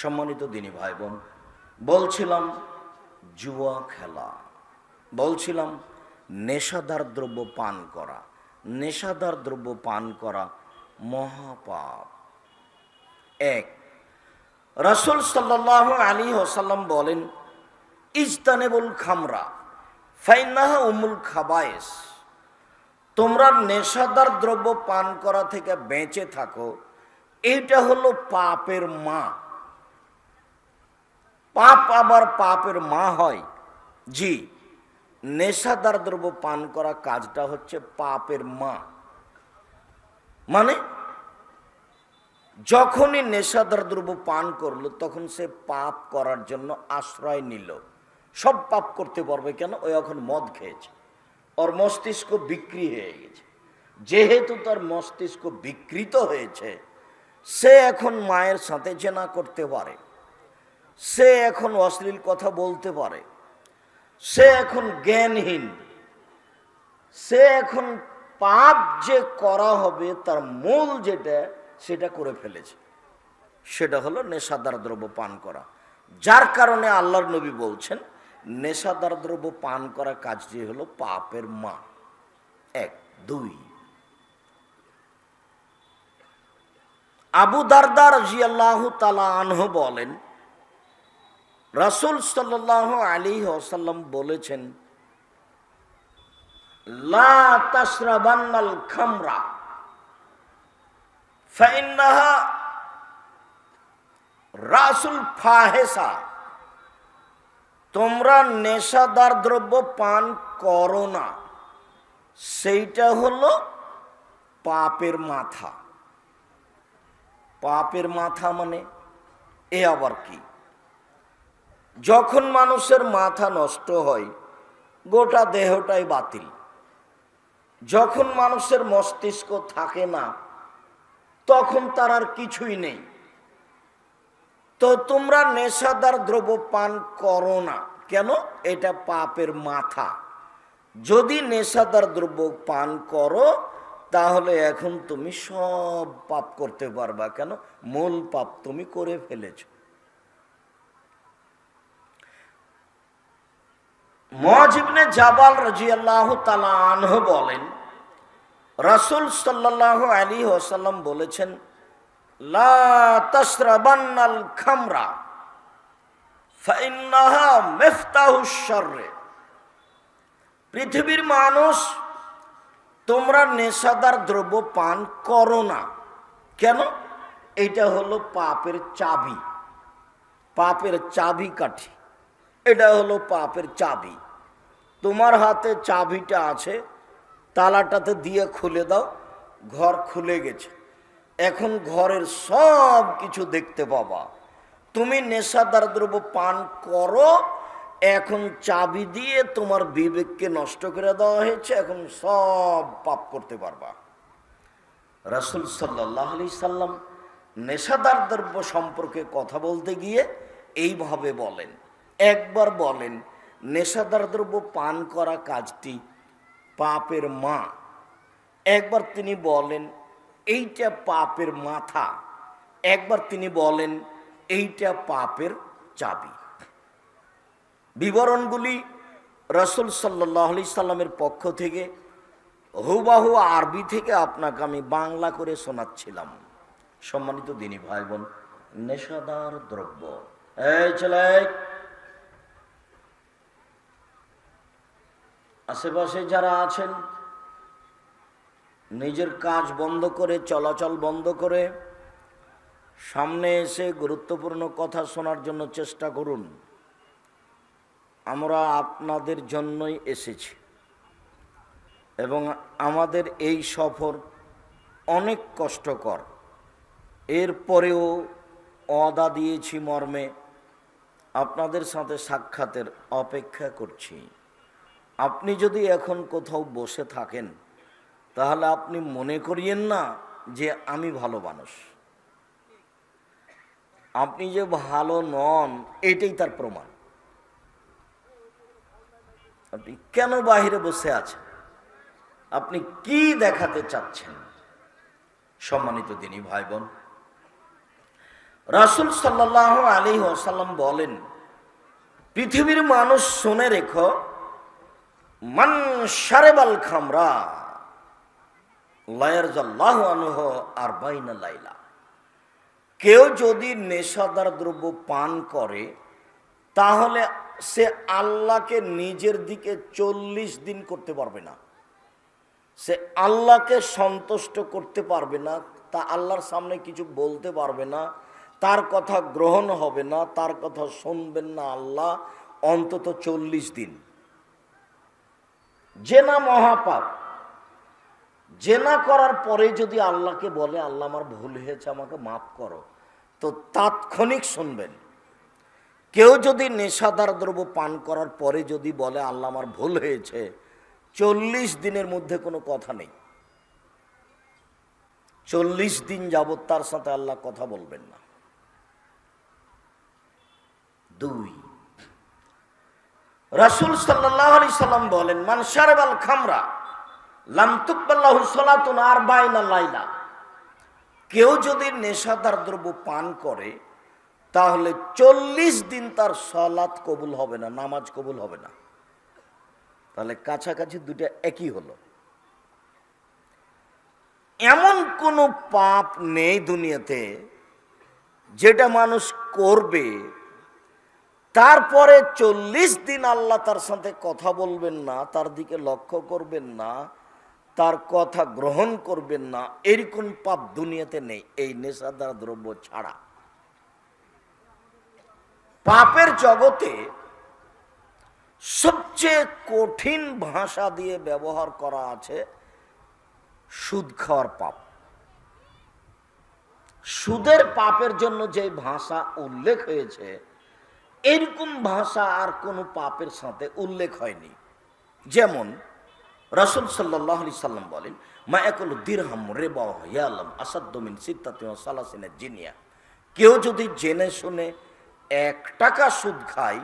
সম্মানিত দিনী ভাই বোন বলছিলাম জুয়া খেলা, বলছিলাম নেশাদার দ্রব্য পান করা, নেশাদার দ্রব্য পান করা মহাপাপ। এক, রসুল সাল্লাহ আলী ওসাল্লাম বলেন, ইজতানেবুল খামরা ফাইনাহা উমুল খাবায়েস। তোমরা নেশাদার দ্রব্য পান করা থেকে বেঁচে থাকো এইটা হলো পাপের মা পাপ আবার পাপের মা হয়। জি, নেশাদার দ্রব্য পান করা কাজটা হচ্ছে পাপের মা। মানে যখনই নেশাদার দ্রব্য পান করল, তখন সে পাপ করার জন্য আশ্রয় নিল। সব পাপ করতে পারবে কেন? ওই এখন মদ খেয়েছে। ওর মস্তিষ্ক বিক্রি হয়ে গেছে। যেহেতু তার মস্তিষ্ক বিকৃত হয়েছে, সে এখন মায়ের সাথে জেনা করতে পারে। সে এখন অশ্লীল কথা বলতে পারে। সে এখন জ্ঞানহীন। সে এখন পাপ যে করা হবে, তার মূল যেটা, সেটা করে ফেলেছে। সেটা হলো নেশাদার দ্রব্য পান করা। যার কারণে আল্লাহর নবী বলছেন, নেশাদার দ্রব্য পান করা কাজটি হলো পাপের মা। এক, দুই। আবু দারদার জিয়াল্লাহ তালা আনহ বলেন রাসুল সাল্লাহ আলী ওসাল্লাম বলেছেন খামরা রাসুল ফাহেসা, তোমরা নেশাদার দ্রব্য পান করো না। সেইটা হলো পাপের মাথা। পাপের মাথা মানে এ আবার কি? যখন মানুষের মাথা নষ্ট হয়, গোটা দেহটাই বাতিল। যখন মানুষের মস্তিষ্ক থাকে না, তখন তার আর কিছুই নেই। তো তোমরা নেশাদার দ্রব্য পান করো না। কেন? এটা পাপের মাথা। যদি নেশাদার দ্রব্য পান করো, তাহলে এখন তুমি সব পাপ করতে পারবা। কেন? মূল পাপ তুমি করে ফেলেছো। মজিবনে জাবাল রাজিয়াল্লাহ তালা আনহ বলেন, রাসুল সাল্লাহ আলী ওসাল্লাম বলেছেন, লা তসরাবান্নাল খামরা, ফাইন্নাহা মেফতাহুস শর্রে। পৃথিবীর মানুষ, তোমরা নেশাদার দ্রব্য পান করো না। কেন? এটা হলো পাপের চাবি। পাপের চাবি কাঠি। এটা হলো পাপের চাবি। তোমার হাতে চাবিটা আছে, তালাটাতে দিয়ে খুলে দাও, ঘর খুলে গেছে। এখন ঘরের সব কিছু দেখতে পাবা। তুমি নেশাদার দ্রব্য পান করো, এখন চাবি দিয়ে তোমার বিবেককে নষ্ট করে দেওয়া হয়েছে, এখন সব পাপ করতে পারবা। রাসুল সাল্লাহ আলি সাল্লাম নেশাদার দ্রব্য সম্পর্কে কথা বলতে গিয়ে এইভাবে বলেন। একবার বলেন নেশাদার দ্রব্য পান করা কাজটি পাপের মা। একবার তিনি বলেন, এইটা পাপের মাথা। একবার তিনি বলেন, এইটা পাপের চাবি। বিবরণগুলি রসুল সাল্লাহ আলি সাল্লামের পক্ষ থেকে হুবাহু আরবি থেকে আপনাকে আমি বাংলা করে শোনাচ্ছিলাম। সম্মানিত দিনী ভাই বোন, নেশাদার দ্রব্য। এই ছেলে আশেপাশে যারা আছেন, নিজের কাজ বন্ধ করে, চলাচল বন্ধ করে, সামনে এসে গুরুত্বপূর্ণ কথা শোনার জন্য চেষ্টা করুন। আমরা আপনাদের জন্যই এসেছি। এবং আমাদের এই সফর অনেক কষ্টকর। এরপরেও অদা দিয়েছি মর্মে আপনাদের সাথে সাক্ষাতের অপেক্ষা করছি। আপনি যদি এখন কোথাও বসে থাকেন, তাহলে আপনি মনে করিয়েন না যে আমি ভালো মানুষ। আপনি যে ভালো নন, এটাই তার প্রমাণ। আপনি কেন বাহিরে বসে আছেন? আপনি কি দেখাতে চাচ্ছেন? সম্মানিত দিনী ভাই বোন রাসুল সাল্লাহ আলী ওসাল্লাম বলেন, পৃথিবীর মানুষ শুনে রেখো মান সারেবাল খামরা, লয়ের জাল্লাহ আনুহ আর বাইনা লাইলা। কেউ যদি নেশাদার দ্রব্য পান করে, তাহলে সে আল্লাহকে নিজের দিকে চল্লিশ দিন করতে পারবে না। সে আল্লাহকে সন্তুষ্ট করতে পারবে না, তা আল্লাহর সামনে কিছু বলতে পারবে না, তার কথা গ্রহণ হবে না, তার কথা শুনবেন না আল্লাহ অন্তত চল্লিশ দিন। জেনা মহাপাপ। জেনা করার পরে যদি আল্লাহকে বলে, আল্লাহ আমার ভুল হয়েছে, আমাকে মাফ করো, তো তাৎক্ষণিক শুনবেন। কেউ যদি নেশাদার দ্রব্য পান করার পরে যদি বলে, আল্লাহ আমার ভুল হয়েছে, চল্লিশ দিনের মধ্যে কোনো কথা নেই। চল্লিশ দিন যাবৎ তার সাথে আল্লাহ কথা বলবেন না। দুই। রাসুল সাল্লাহ আলি সাল্লাম বলেন, মান সারেবাল খামরা লামতুকবাল্লাহু সলাতুন আর বাইনা লাইলা। কেউ যদি নেশাদার দ্রব্য পান করে, তাহলে চল্লিশ দিন তার সলাৎ কবুল হবে না, নামাজ কবুল হবে না। তাহলে কাছাকাছি দুটা একই হলো। এমন কোনো পাপ নেই দুনিয়াতে, যেটা মানুষ করবে তারপরে চল্লিশ দিন আল্লাহ তার সাথে কথা বলবেন না, তার দিকে লক্ষ্য করবেন না, তার কথা গ্রহণ করবেন না, এরকম পাপ দুনিয়াতে নেই, এই নেশাদার দ্রব্য ছাড়া। পাপের জগতে সবচেয়ে কঠিন ভাষা দিয়ে ব্যবহার করা আছে সুদ খাওয়ার পাপ। সুদের পাপের জন্য যে ভাষা উল্লেখ হয়েছে এরকম ভাষা আর কোনো পাপের সাথে উল্লেখ হয়নি। যেমন রসুল সাল্লাহ আলি সাল্লাম বলেন, মা একল দিরহাম রে বাহম আসাদ্দমিন সিদ্ধাতে জিনিয়া। কেউ যদি জেনে শুনে এক টাকা সুদ খায়,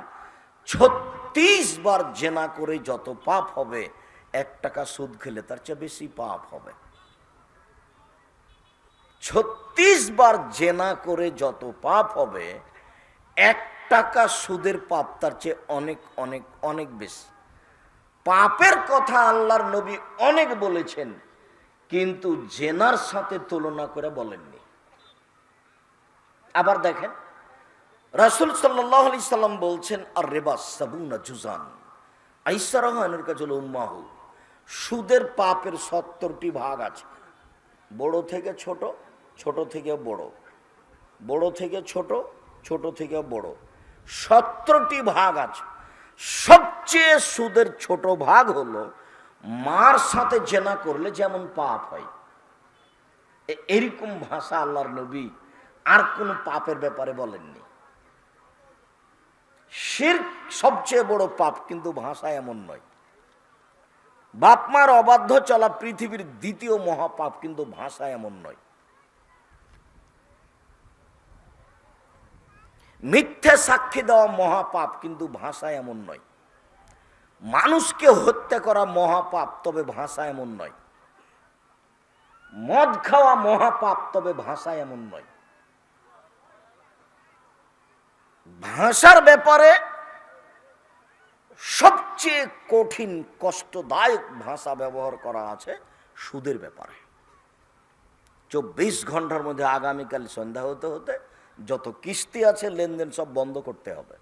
ছত্রিশ বার জেনা করে যত পাপ হবে, এক টাকা সুদ খেলে তার চেয়ে বেশি পাপ হবে। ছত্রিশ বার জেনা করে যত পাপ হবে, এক টাকা সুদের পাপ তার চেয়ে অনেক অনেক অনেক বেশি। পাপের কথা আল্লাহর নবী অনেক বলেছেন, কিন্তু জেনার সাথে তুলনা করে বলেননি। আবার দেখেন, রাসুল সাল্লাহ সাল্লাম বলছেন, আর রেবাস সাবুনা জুজান আইসারহানের কাছে হল উম্মাহু। সুদের পাপের সত্তরটি ভাগ আছে। বড় থেকে ছোট ছোট থেকে বড়। বড় থেকে ছোট ছোট থেকে বড়। সত্তরটি ভাগ আছে। সবচেয়ে সুদের ছোট ভাগ হলো, মার সাথে জেনা করলে যেমন পাপ হয়। এরকম ভাষা আল্লাহর নবী আর কোনো পাপের ব্যাপারে বলেননি। শির সবচেয়ে বড় পাপ কিন্তু ভাষা এমন নয়। বাপমার অবাধ্য চলা পৃথিবীর দ্বিতীয় মহাপাপ কিন্তু ভাষা এমন নয়। মিথ্যে সাক্ষী দেওয়া মহাপাপ কিন্তু ভাষা এমন নয়। মানুষকে হত্যা করা মহাপাপ তবে ভাষা এমন নয়। মদ খাওয়া মহাপাপ তবে ভাষা এমন নয়। ভাষার ব্যাপারে সবচেয়ে কঠিন, কষ্টদায়ক ভাষা ব্যবহার করা আছে সুদের ব্যাপারে। চব্বিশ ঘণ্টার মধ্যে আগামীকাল সন্ধ্যা হতে হতে যত কিস্তি আছে, লেনদেন সব বন্ধ করতে হবে।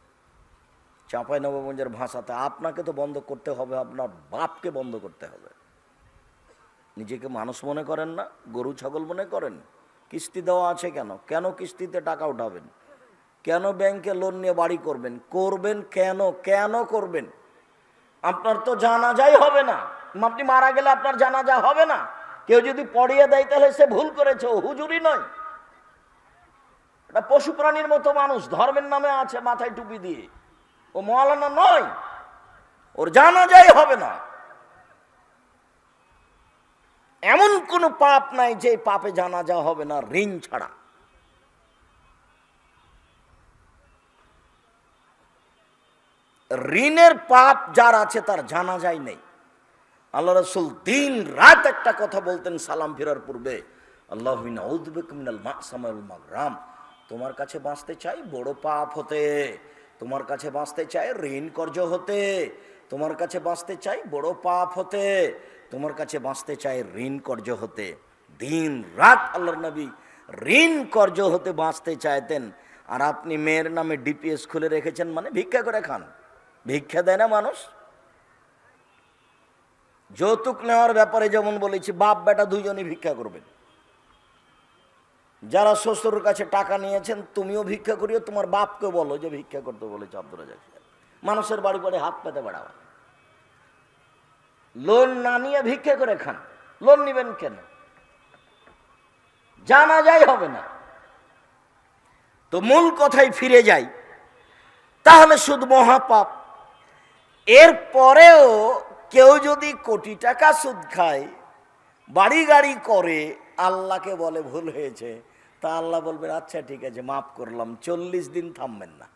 চাঁপাই নবগঞ্জের ভাষাতে আপনাকে তো বন্ধ করতে হবে, আপনার বাপকে বন্ধ করতে হবে। নিজেকে মানুষ মনে করেন না, গরু ছাগল মনে করেন? কিস্তি দেওয়া আছে কেন? কেন কিস্তিতে টাকা উঠাবেন? কেন ব্যাংকে লোন নিয়ে বাড়ি করবেন? করবেন কেন? কেন করবেন? আপনার তো জানাজাই হবে না। আপনি মারা গেলে আপনার জানাজা হবে না। কেউ যদি পড়িয়ে দেয়, তাহলে সে ভুল করেছে হুজুরি নয়। এটা পশু প্রাণীর মতো মানুষ, ধর্মের নামে আছে মাথায় টুপি দিয়ে। ও মৌলানা নয়। ওর জানাজাই হবে না। এমন কোন পাপ নাই যে পাপে জানাজা হবে না, ঋণ ছাড়া। ঋণের পাপ যার আছে তার জানা যায় নেই। আল্লাহ রসুল দিন রাত একটা কথা বলতেন সালাম ফেরার পূর্বে, আল্লাহ রাম তোমার কাছে বাঁচতে চাই, বড় পাপ হতে। তোমার কাছে বাঁচতে চাই, ঋণ কর্য হতে। তোমার কাছে বাঁচতে চাই, বড় পাপ হতে। তোমার কাছে বাঁচতে চাই, ঋণ কর্য হতে। দিন রাত আল্লাহর নবী ঋণ কর্য হতে বাঁচতে চাইতেন। আর আপনি মেয়ের নামে ডিপিএস খুলে রেখেছেন মানে ভিক্ষা করে খান। ভিক্ষা দেয় না মানুষ? যৌতুক নেওয়ার ব্যাপারে যেমন বলেছি বাপ বেটা দুইজনই ভিক্ষা করবেন। যারা শ্বশুরের কাছে টাকা নিয়েছেন, তুমিও ভিক্ষা করিও, তোমার বাপকে বলো যে ভিক্ষা করতে বলেছে আব্দুল মানুষের বাড়ি বাড়ি হাত পেতে বেড়াও। লোন না নিয়ে ভিক্ষা করে খান। লোন নিবেন কেন? জানা যায় হবে না। তো মূল কথায় ফিরে যাই। তাহলে শুধু মহাপাপ। এর পরেও কেউ যদি কোটি টাকা সুদ খায়, বাড়ি গাড়ি করে, আল্লাহকে বলে ভুল হয়েছে। তা আল্লাহ বলবেন আচ্ছা ঠিক আছে, মাফ করলাম, চল্লিশ দিন থামবেন না।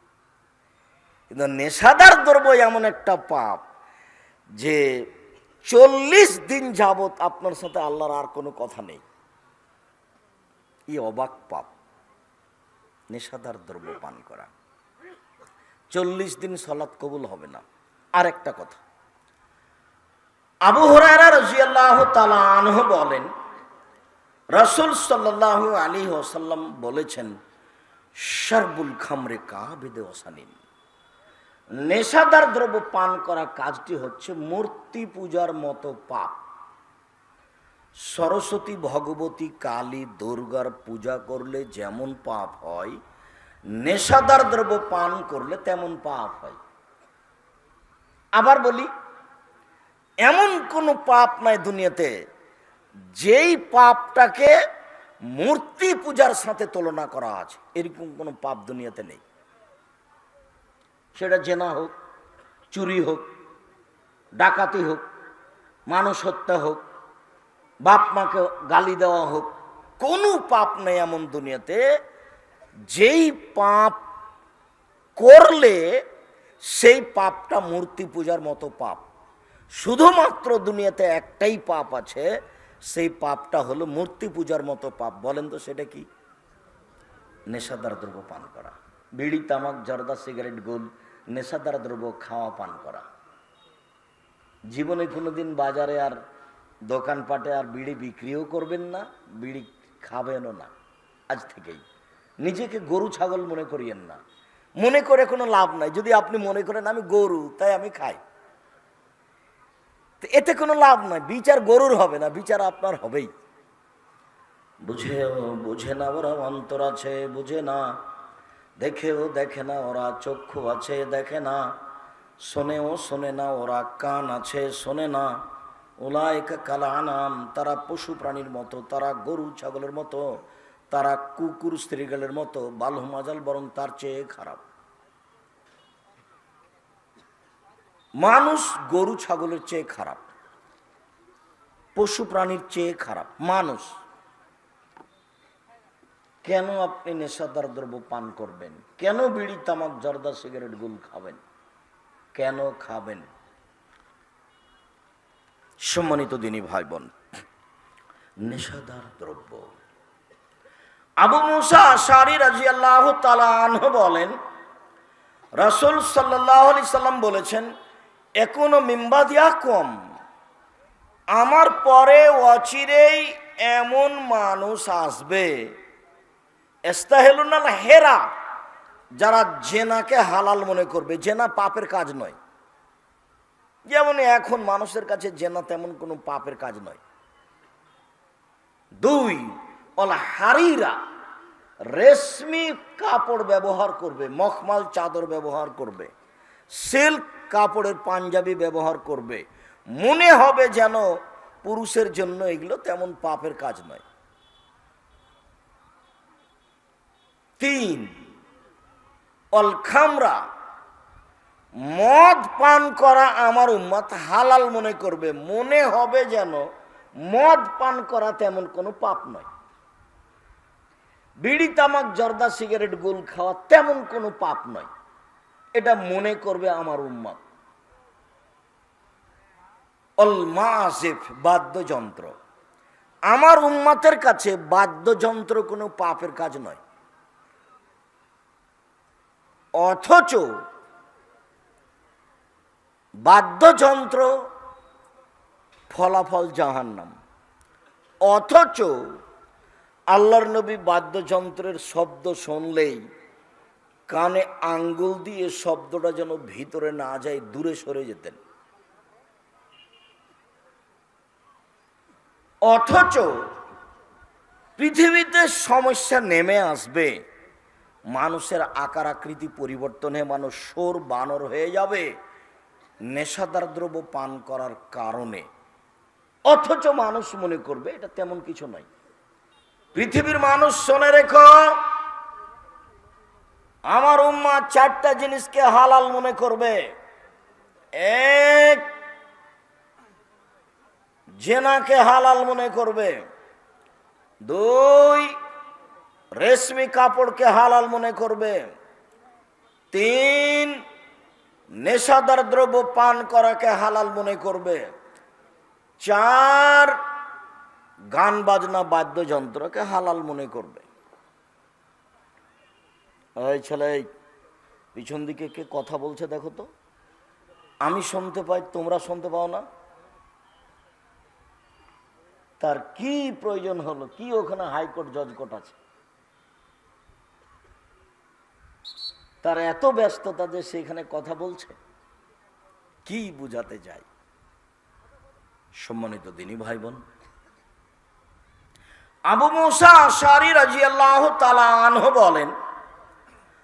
কিন্তু নেশাদার দ্রব্য এমন একটা পাপ যে চল্লিশ দিন যাবত আপনার সাথে আল্লাহর আর কোনো কথা নেই। ই অবাক পাপ, নেশাদার দ্রব্য পান করা। চল্লিশ দিন সলাৎ কবুল হবে না। আর একটা কথা, আবু হরারা রাজিয়াল্লাহ তালা আনহ বলেন রসুল সাল্লাহ আলী ওসাল্লাম বলেছেন, শারবুল খামরে কাবেদে ওসানিন নেশাদার দ্রব্য পান করা কাজটি হচ্ছে মূর্তি পূজার মতো পাপ। সরস্বতী, ভগবতী, কালী, দুর্গার পূজা করলে যেমন পাপ হয়, নেশাদার দ্রব্য পান করলে তেমন পাপ হয়। আবার বলি, এমন কোনো পাপ নাই দুনিয়াতে যেই পাপটাকে মূর্তি পূজার সাথে তুলনা করা আছে, এরকম কোনো পাপ দুনিয়াতে নেই। সেটা জেনা হোক, চুরি হোক, ডাকাতি হোক, মানুষ হত্যা হোক, বাপ মাকে গালি দেওয়া হোক, কোনো পাপ নেই এমন দুনিয়াতে। যেই পাপ করলে সেই পাপটা মূর্তি পূজার মতো পাপ। শুধুমাত্র দুনিয়াতে একটাই পাপ আছে সেই পাপটা হলো মূর্তি পূজার মতো পাপ। বলেন তো সেটা কি? নেশাদার দ্রব্য পান করা। বিড়ি, তামাক, জর্দা, সিগারেট, গোল, নেশাদার দ্রব্য খাওয়া, পান করা। জীবনে কোনোদিন বাজারে আর দোকানপাটে আর বিড়ি বিক্রিও করবেন না, বিড়ি খাবেনও না। আজ থেকেই। নিজেকে গরু, ছাগল মনে করিয়েন না। মনে করে কোনো লাভ নাই। যদি আপনি মনে করেন, আমি গরু, তাই আমি খাই। তো এতে কোনো লাভ নয়। বিচার গরুর হবে না, বিচার আপনার হবেই। বুঝেও বুঝে না ওরা অন্তর আছে, বুঝে না। দেখেও দেখে না ওরা চক্ষু আছে, দেখে না। শোনেও শোনে না ওরা কান আছে, শোনে না। ওলায়কা কালা আনাম, তারা পশু প্রাণীর মতো, তারা গরু ছাগলের মতো, তারা কুকুর স্ত্রীগলের মতো বালু মাজাল বরং তার চেয়ে খারাপ। মানুষ গরু, ছাগলের চেয়ে খারাপ, পশু প্রাণীর চেয়ে খারাপ, মানুষ। কেন আপনি নেশাদার দ্রব্য পান করবেন? কেন বিড়ি, তামাক, জর্দা, সিগারেট, গুল খাবেন? কেন খাবেন? সম্মানিত দিনী ভাই বোন নেশাদার দ্রব্য। আবু মুসা আশারি রাজি আল্লাহ তালাহ বলেন, রাসুল সাল্লাহ সাল্লাম বলেছেন এখনও মিম্বাদিয়া কম। আমার পরে অচিরেই এমন মানুষ আসবে। এস্তাহেলুনাল হেরা, যারা জেনাকে হালাল মনে করবে। জেনা পাপের কাজ নয়। যেমন এখন মানুষের কাছে জেনা তেমন কোনো পাপের কাজ নয়। দুই, অল হারিরা, রেশমি কাপড় ব্যবহার করবে, মখমাল চাদর ব্যবহার করবে। সিল্ক কাপড়ের পাঞ্জাবি ব্যবহার করবে। মনে হবে যেন পুরুষের জন্য এগুলো তেমন পাপের কাজ নয়। তিন অল খামরা মদ পান করা আমার উম্মত হালাল মনে করবে। মনে হবে যেন মদ পান করা তেমন কোনো পাপ নয়। বিড়ি, তামাক, জর্দা, সিগারেট, গোল খাওয়া তেমন কোনো পাপ নয়। এটা মনে করবে আমার উম্মত। অল মাসিফ, বাদ্যযন্ত্র। আমার উম্মাতের কাছে বাদ্যযন্ত্র কোনো পাপের কাজ নয়। অথচ বাদ্যযন্ত্র ফলাফল জাহান্নাম। অথচ আল্লাহর নবী বাদ্যযন্ত্রের শব্দ শুনলেই কানে আঙ্গুল দিয়ে শব্দটা যেন ভিতরে না যায়, দূরে সরে যেতেন। অথচ পৃথিবীতে সমস্যা নেমে আসবে, মানুষের আকার আকৃতি পরিবর্তনে মানুষ সোর বানর হয়ে যাবে, নেশাদার দ্রব্য পান করার কারণে। অথচ মানুষ মনে করবে, এটা তেমন কিছু নয়। পৃথিবীর মানুষ, শোনে রেখো আমার উম্মা চারটা জিনিসকে হালাল মনে করবে। এক, জেনাকে হালাল মনে করবে। দুই, রেশমি কাপড়কে হালাল মনে করবে। তিন, নেশাদার দ্রব্য পান করাকে হালাল মনে করবে। চার, গান বাজনা বাদ্যযন্ত্রকে হালাল মনে করবে। এই ছেলে পিছন দিকে কে কথা বলছে দেখো তো। আমি শুনতে পাই, তোমরা শুনতে পাও না। তার কি প্রয়োজন হলো? কি ওখানে হাইকোর্ট জজ কোর্ট আছে? তার এত ব্যস্ততা যে সেখানে কথা বলছে, কি বুঝাতে যায় সম্মানিত দিনী ভাই বোন আবু মুসা আশারি রাজি আল্লাহ তালাহ বলেন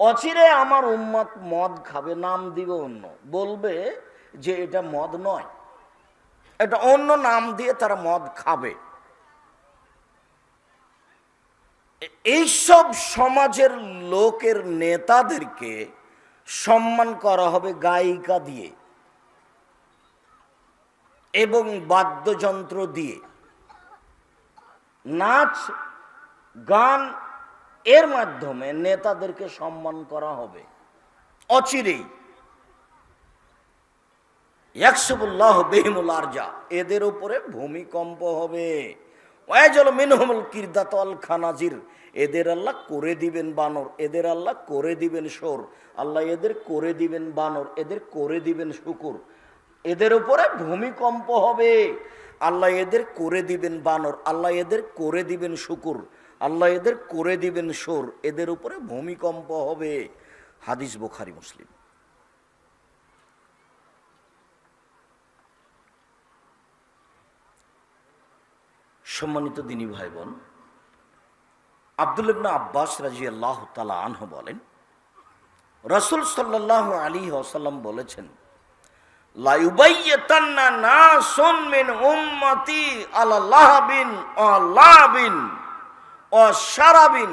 অচিরে আমার উম্মত মদ খাবে, নাম দিবে অন্য। বলবে যে এটা মদ নয়। এটা অন্য নাম দিয়ে তারা মদ খাবে। এইসব সমাজের লোকের নেতাদেরকে সম্মান করা হবে গায়িকা দিয়ে এবং বাদ্যযন্ত্র দিয়ে। নাচ, গান এর মাধ্যমে নেতাদেরকে সম্মান করা হবে। অচিরেই। আরজা, এদের উপরে ভূমিকম্প হবে। কিরদাতল খানাজির, এদের আল্লাহ করে দিবেন বানর, এদের আল্লাহ করে দিবেন সোর আল্লাহ এদের করে দিবেন বানর, এদের করে দিবেন শুকুর। এদের উপরে ভূমিকম্প হবে। আল্লাহ এদের করে দিবেন বানর, আল্লাহ এদের করে দিবেন শুকুর। আল্লাহ এদের করে দিবেন সোর, এদের উপরে ভূমিকম্প হবে। হাদিস বোখারি, মুসলিম। সম্মানিত দিনী ভাই বোন আব্দুল আব্বাস রাজি আল্লাহ তালা আনহ বলেন, রসুল সাল্লাহ আলী ওসাল্লাম বলেছেন লাইবাইয়াতান্না নাসুন মিন উম্মতি আলা লাহাবিন ও লাবিন ও শারাবিন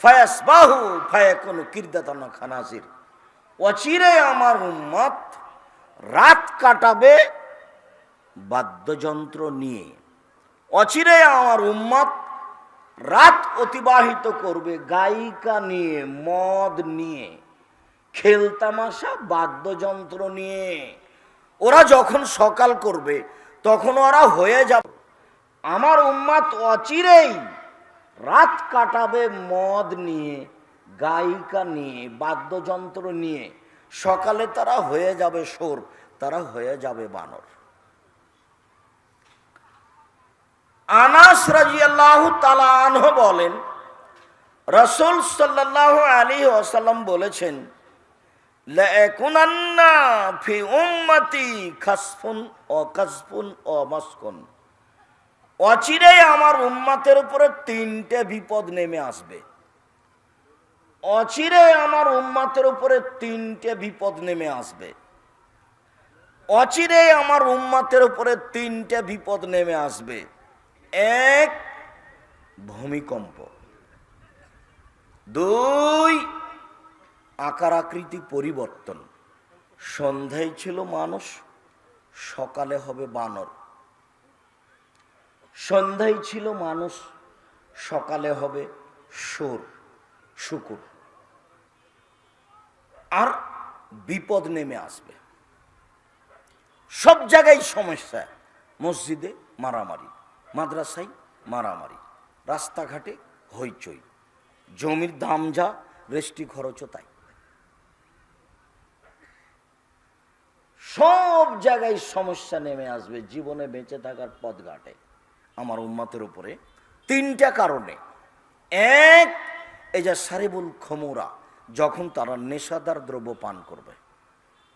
ফায়াসবাহু ফায়াকুনু কিরদাতানা খানাজির অচিরে আমার উম্মত রাত কাটাবে বাদ্যযন্ত্র নিয়ে। অচিরে আমার উম্মত রাত অতিবাহিত করবে গায়িকা নিয়ে, মদ নিয়ে, খেলতামাশা, বাদ্যযন্ত্র নিয়ে। ওরা যখন সকাল করবে, তখন ওরা হয়ে যাবে। আমার উম্মাত অচিরেই রাত কাটাবে মদ নিয়ে, গায়িকা নিয়ে, বাদ্যযন্ত্র নিয়ে। সকালে তারা হয়ে যাবে সোর, তারা হয়ে যাবে বানর। আনাস রাজিয়াল্লাহ তালাহ বলেন, রসুল সাল্লাহ আলী ওসাল্লাম বলেছেন ফি উম্মতি খাসফুন ও কাসফুন ও মাসকুন। অচিরে আমার উম্মাতের উপরে তিনটে বিপদ নেমে আসবে। অচিরে আমার উম্মাতের উপরে তিনটে বিপদ নেমে আসবে। অচিরে আমার উম্মাতের উপরে তিনটে বিপদ নেমে আসবে। এক, ভূমিকম্প। দুই আকার আকৃতি পরিবর্তন। সন্ধ্যায় ছিল মানুষ, সকালে হবে বানর। সন্ধ্যায় ছিল মানুষ, সকালে হবে সুর শুকুর। আর বিপদ নেমে আসবে। সব জায়গায় সমস্যা, মসজিদে মারামারি, মাদ্রাসায় মারামারি, রাস্তাঘাটে হইচই, জমির দাম যা রেস্টি খরচও তাই। সব জায়গায় সমস্যা নেমে আসবে, জীবনে বেঁচে থাকার পথ ঘাটে আমার উন্মতের উপরে তিনটা কারণে। এক, এই যে সারিবুল খমুরা, যখন তারা নেশাদার দ্রব্য পান করবে।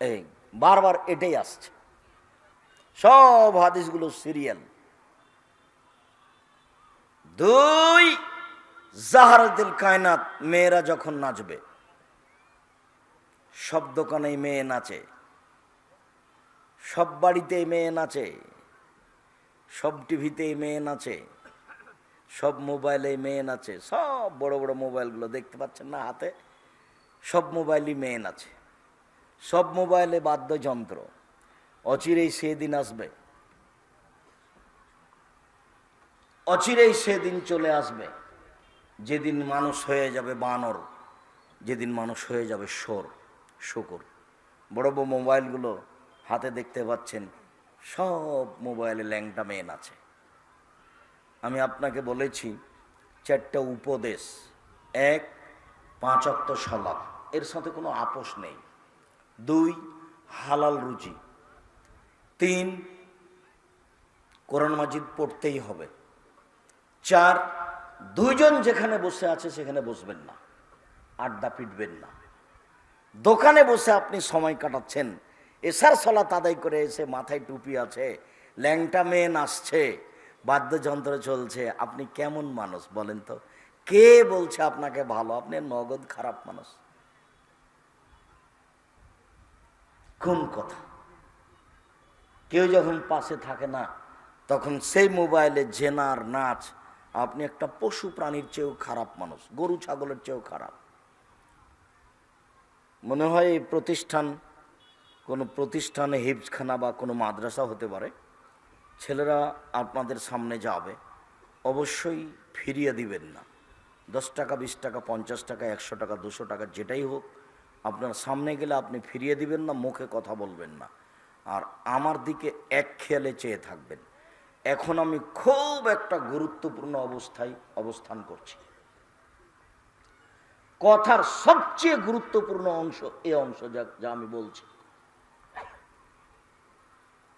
এই, বারবার এটাই আসছে। সব হাদিসগুলো সিরিয়াল। দুই জাহারুল কায়নাত, মেয়েরা যখন নাচবে, সব দোকানেই মেয়ে নাচে, সব বাড়িতে মেয়ে নাচে। সব টিভিতেই মেয়ে নাচে সব মোবাইলে মেয়ে নাচে সব বড় বড় মোবাইলগুলো দেখতে পাচ্ছেন না হাতে, সব মোবাইলই মেয়ে নাচে সব মোবাইলে বাদ্যযন্ত্র, অচিরেই সেদিন আসবে। অচিরেই সেদিন চলে আসবে, যেদিন মানুষ হয়ে যাবে বানর, যেদিন মানুষ হয়ে যাবে সোর শুকুর। বড় বড় মোবাইলগুলো হাতে দেখতে পাচ্ছেন সব মোবাইলে ল্যাংটা মেন আছে। আমি আপনাকে বলেছি, চারটা উপদেশ। এক পাঁচক্ত সলাপ এর সাথে কোনো আপোষ নেই। দুই, হালাল রুচি তিন, কোরআন মাজিদ পড়তেই হবে। চার, দুইজন যেখানে বসে আছে সেখানে বসবেন না। আড্ডা পিটবেন না। দোকানে বসে আপনি সময় কাটাচ্ছেন। এসার সলাত আদায় করে এসে মাথায় টুপি আছে, ল্যাংটা মেয়ে নাচছে, বাদ্যযন্ত্র চলছে, আপনি কেমন মানুষ বলেন তো? কে বলছে আপনাকে ভালো? আপনি নগদ খারাপ মানুষ। কোন কথা? কেউ যখন পাশে থাকে না, তখন সেই মোবাইলে জেনার নাচ, আপনি একটা পশু প্রাণীর চেয়েও খারাপ মানুষ, গরু ছাগলের চেয়েও খারাপ। মনে হয় এই প্রতিষ্ঠান কোনো প্রতিষ্ঠানে হিপসখানা বা কোনো মাদ্রাসা হতে পারে, ছেলেরা আপনাদের সামনে যাবে, অবশ্যই ফিরিয়ে দিবেন না। দশ টাকা, বিশ টাকা, পঞ্চাশ টাকা, একশো টাকা, দুশো টাকা, যেটাই হোক, আপনার সামনে গেলে আপনি ফিরিয়ে দিবেন না, মুখে কথা বলবেন না। আর আমার দিকে এক খেয়ালে চেয়ে থাকবেন। এখন আমি খুব একটা গুরুত্বপূর্ণ অবস্থায় অবস্থান করছি। কথার সবচেয়ে গুরুত্বপূর্ণ অংশ, এ অংশ যা যা আমি বলছি।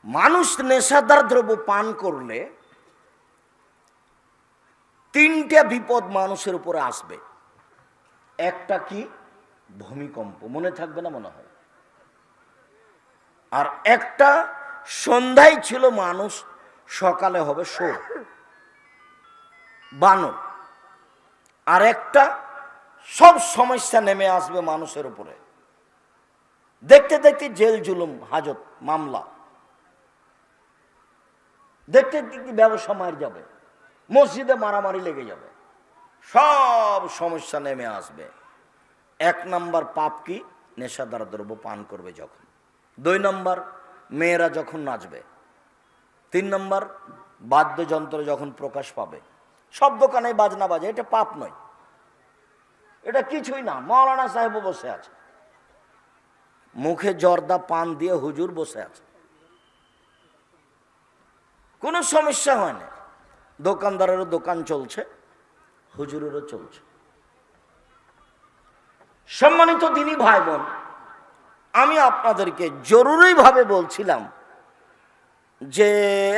মানুষ নেশাদার দ্রব্য পান করলে তিনটা বিপদ মানুষের উপরে আসবে। একটা কি? ভূমিকম্প। মনে থাকবে না মনে হয়। আর একটা সন্ধ্যায় ছিল মানুষ, সকালে হবে শোর বানর। আর একটা সব সমস্যা নেমে আসবে মানুষের উপরে। দেখতে দেখতে জেল জুলুম, হাজত, মামলা। দেখতে দেখতে ব্যবসা মার যাবে? মসজিদে মারামারি লেগে যাবে। সব সমস্যা নেমে আসবে। এক নম্বর পাপ কি? নেশাদার দ্রব্য পান করবে যখন। দুই নম্বর, মেয়েরা যখন নাচবে। তিন নম্বর, বাদ্যযন্ত্র যখন প্রকাশ পাবে। সব দোকানে বাজনা বাজে, এটা পাপ নয়। এটা কিছুই না, মৌলানা সাহেবও বসে আছে। মুখে জর্দা পান দিয়ে হুজুর বসে আছে। কোনো সমস্যা হয় না। দোকানদারেরও দোকান চলছে, হুজুরেরও চলছে। সম্মানিত দিনী ভাই বোন আমি আপনাদেরকে জরুরিভাবে বলছিলাম যে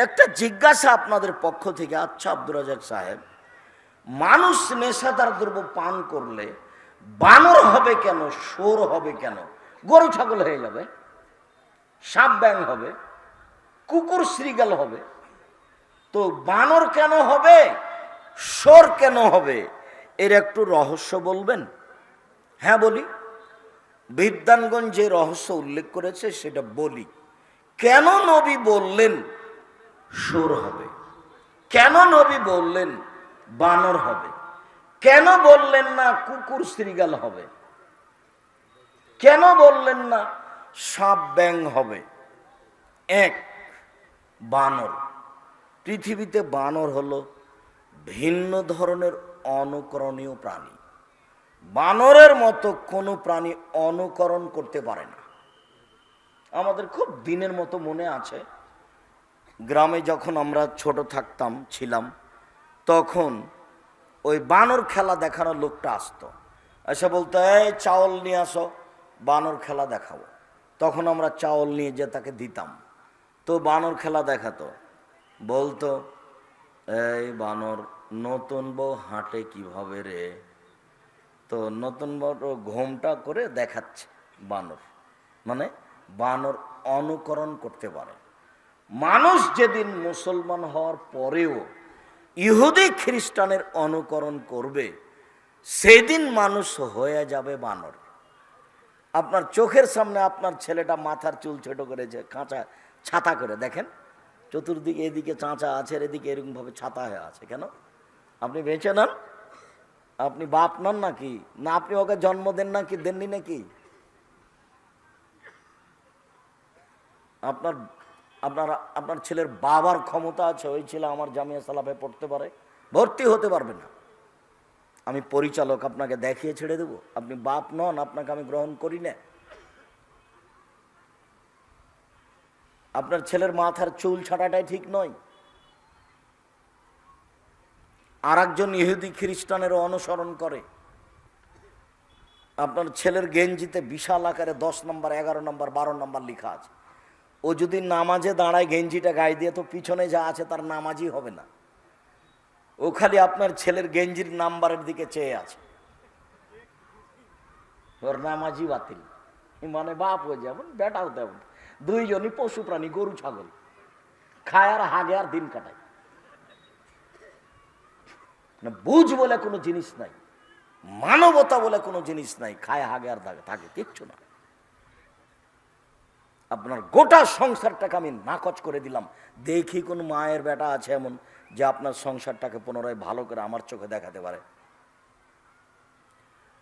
একটা জিজ্ঞাসা আপনাদের পক্ষ থেকে আচ্ছা আব্দুর রাজাক সাহেব, মানুষ নেশাদার দ্রব্য পান করলে বানর হবে কেন সোর হবে কেন? গরু, ছাগল হয়ে যাবে, সাপ ব্যাং হবে, কুকুর, শ্রীগাল হবে। তো বানর কেন হবে? সোর কেন হবে? এর একটু রহস্য বলবেন? হ্যাঁ বলি। বিদ্যানগঞ্জ যে রহস্য উল্লেখ করেছে, সেটা বলি। কেন নবী বললেন সুর হবে? কেন নবী বললেন বানর হবে? কেন বললেন না কুকুর শ্রীগাল হবে? কেন বললেন না সাপ ব্যাং হবে? এক, বানর। পৃথিবীতে বানর হলো ভিন্ন ধরনের অনুকরণীয় প্রাণী। বানরের মতো কোনো প্রাণী অনুকরণ করতে পারে না। আমাদের খুব দিনের মতো মনে আছে, গ্রামে যখন আমরা ছোট থাকতাম, ছিলাম, তখন ওই বানর খেলা দেখানোর লোকটা আসতো। এসে বলতো, এই চাউল নিয়ে আসো, বানর খেলা দেখাবো। তখন আমরা চাউল নিয়ে যে তাকে দিতাম। তো বানর খেলা দেখাতো। বলতো, এই বানর, নতুন বউ হাঁটে কীভাবে রে? তো নতুন বউ ঘোমটা করে দেখাচ্ছে বানর। মানে বানর অনুকরণ করতে পারে। মানুষ যেদিন মুসলমান হওয়ার পরেও ইহুদি খ্রিস্টানের অনুকরণ করবে, সেদিন মানুষ হয়ে যাবে বানর। আপনার চোখের সামনে আপনার ছেলেটা মাথার চুল ছোট করেছে কাঁচা ছাতা করে, দেখেন? চতুর্দিকে এদিকে চাঁচা আছে আর এদিকে এরকমভাবে ছাতা হয়ে আছে, কেন? আপনি বেঁচে নেন? আপনি বাপ নন নাকি? না, আপনি ওকে জন্ম দেন নাকি, দেননি নাকি? আপনার আপনার আপনার ছেলের বাবার ক্ষমতা আছে, ওই ছেলে আমার জামিয়া সালাফে পড়তে পারে। ভর্তি হতে পারবে না। আমি পরিচালক আপনাকে দেখিয়ে ছেড়ে দেব। আপনি বাপ নন, আপনাকে আমি গ্রহণ করি না। আপনার ছেলের মাথার চুল ছাটাটাই ঠিক নয়। আর একজন ইহুদি খ্রিস্টানেরও অনুসরণ করে। আপনার ছেলের গেঞ্জিতে বিশাল আকারে দশ নম্বর, এগারো নম্বর, বারো নম্বর লেখা আছে। ও যদি নামাজে দাঁড়ায় গেঞ্জিটা গায়ে দিয়ে, তো পিছনে যা আছে তার নামাজই হবে না। ও খালি আপনার ছেলের গেঞ্জির নাম্বারের দিকে চেয়ে আছে। ওর নামাজই বাতিল। মানে বাপ হয়ে যেমন বেটাও তেমন। দুইজনই পশু প্রাণী, গরু, ছাগল। খায় আর হাগে আর দিন কাটায়। বুঝ বলে কোনো জিনিস নাই, মানবতা বলে কোনো জিনিস নাই, খায়, হাগে আর থাকে, কিচ্ছু না। আপনার গোটা সংসারটাকে আমি নাকচ করে দিলাম। দেখি কোন মায়ের বেটা আছে এমন যে আপনার সংসারটাকে পুনরায় ভালো করে আমার চোখে দেখাতে পারে।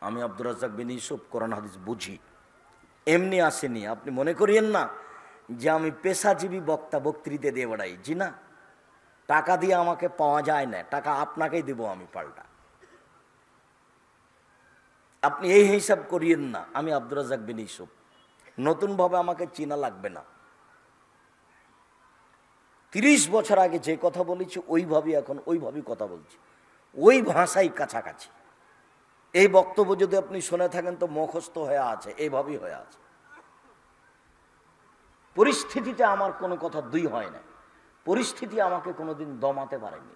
আমি আব্দুর রাজ্জাক বিন ইউসুফ কোরআন হাদিস বুঝি। এমনি আসেনি, আপনি মনে করিয়েন না যে আমি পেশাজীবী বক্তা, বক্তৃতা দিয়ে বেড়াই। জি না? টাকা দিয়ে আমাকে পাওয়া যায় না, টাকা আপনাকেই দেব আমি পাল্টা। আপনি এই হিসাব করিয়েন না, আমি আব্দুর রাজ্জাক বিন ইউসুফ। নতুনভাবে আমাকে চিনা লাগবে না। তিরিশ বছর আগে যে কথা বলেছি, ওইভাবেই এখন ওইভাবেই কথা বলছি। ওই ভাষাই কাছাকাছি। এই বক্তব্য যদি আপনি শুনে থাকেন তো মুখস্থ হয়ে আছে এইভাবেই হয়ে আছে। পরিস্থিতিতে আমার কোনো কথা দুই হয় না পরিস্থিতি আমাকে কোনোদিন দমাতে পারেনি।